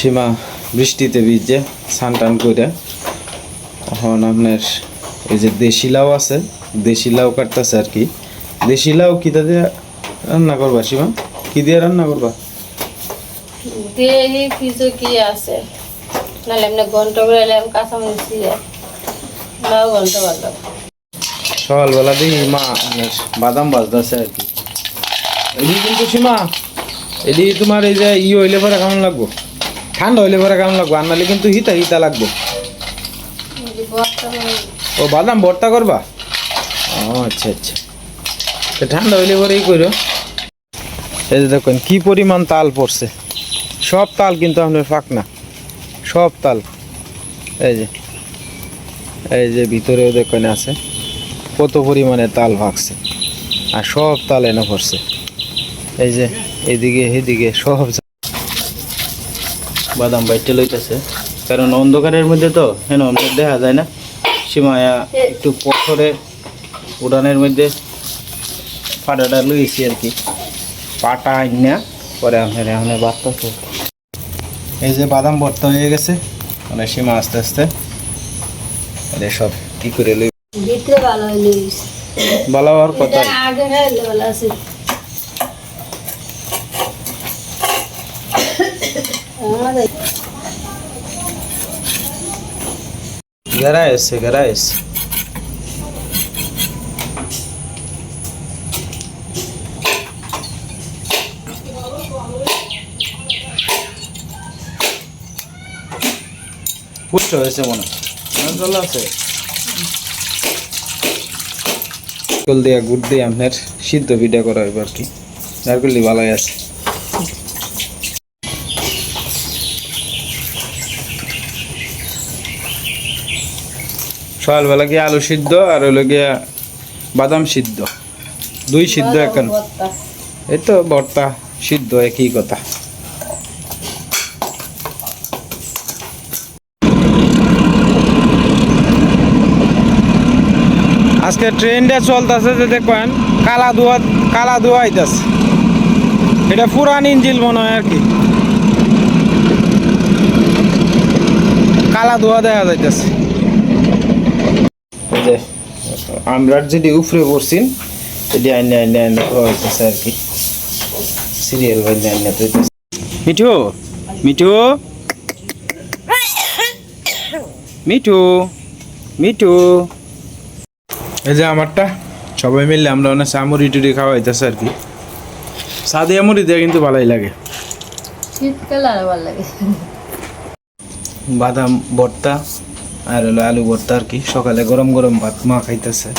সীমা বৃষ্টিতে ভিজে স্নান টান করে এখন আপনার এই যে দেশি লাউ আছে দেশি লাউ কাটতেছে আর কি। দেশি লাউ কিতা দিয়ে রান্না করবা সীমা? কি দিয়ে রান্না করবা? কিছু কি আছে? নাহলে এমনি ঘন্ট করে এলাম কাঁচামরিচ দিয়ে। ঘন্ট ভালো সকালবেলা দেখি মা বাদাম বাজতেছে আর কি। এদি কিন্তু সীমা এদি তোমার এই যে ই হইলে পরে কেমন লাগবো? ঠান্ডা হইলে পরে কেমন লাগবো, আর কিন্তু হিতা হিতা লাগবো। ও, বাদাম ভর্তা করবা? ও আচ্ছা আচ্ছা। ঠান্ডা হইলে পরেই করো এই যে দেখুন, কি পরিমাণ তাল পড়ছে। সব তাল কিন্তু আপনার ফাঁক না সব তাল। এই যে এই যে ভিতরেও দেখুন আছে, কত পরিমাণে তাল ভাগছে আর সব তাল এনে পড়ছে এই যে, এদিকে এদিকে, সব বাদাম বাইটে লইতেছে। কারণ অন্ধকারের মধ্যে তো হেন আমাদের দেখা যায় না। সীমায়া একটু পথরে উড়ানের মধ্যে পাটাটা লইছি আর কি। পাটা আইনা পরে আপনার এখন বাড়তেছে এই যে বাদাম ভর্তা হয়ে গেছে মানে সীমা আস্তে আস্তে। সব কি করে লই ভালো হওয়ার কথা আগে খাইলে ভালো আছে আমাদের গেরা এসছে গেরা এসছে পুষ্ট হয়েছে মনে জল আছে কল দিয়া গুড় দিয়ে আপনার সিদ্ধ পিঠা করা হইব আর কি যার করলে ভালোই আছে সকালবেলা গিয়ে আলু সিদ্ধ আর হলো গিয়া বাদাম সিদ্ধ। দুই সিদ্ধ এখন। এই তো ভর্তা সিদ্ধ একই কথা। আজকে ট্রেনটা চলতেছে যে দেখবেন কালা ধোয়া কালা ধোয়া আইতাছে। এটা পুরান ইঞ্জিল মনে হয় আর কি। কালা ধোয়া দেখা যাইতেছে। আমরা যদি উপরে পড়ছিন এটি আইনে আইনে আইনে হইতেছে আর কি। সিরিয়াল বাইনে আইনে তো মিঠু মিঠু। মিঠু মিঠু। এই যে আমারটা সবাই মিললে আমরা অনেক চামুড়ি টুড়ি খাওয়া হইতেছে আর কি। সাদিয়া মুড়ি দিয়ে কিন্তু ভালোই লাগে। শীতকালে আরও ভালো লাগে। বাদাম ভর্তা। আর হলো আলু ভর্তা আর কি। সকালে গরম গরম ভাত মা খাইতেছে।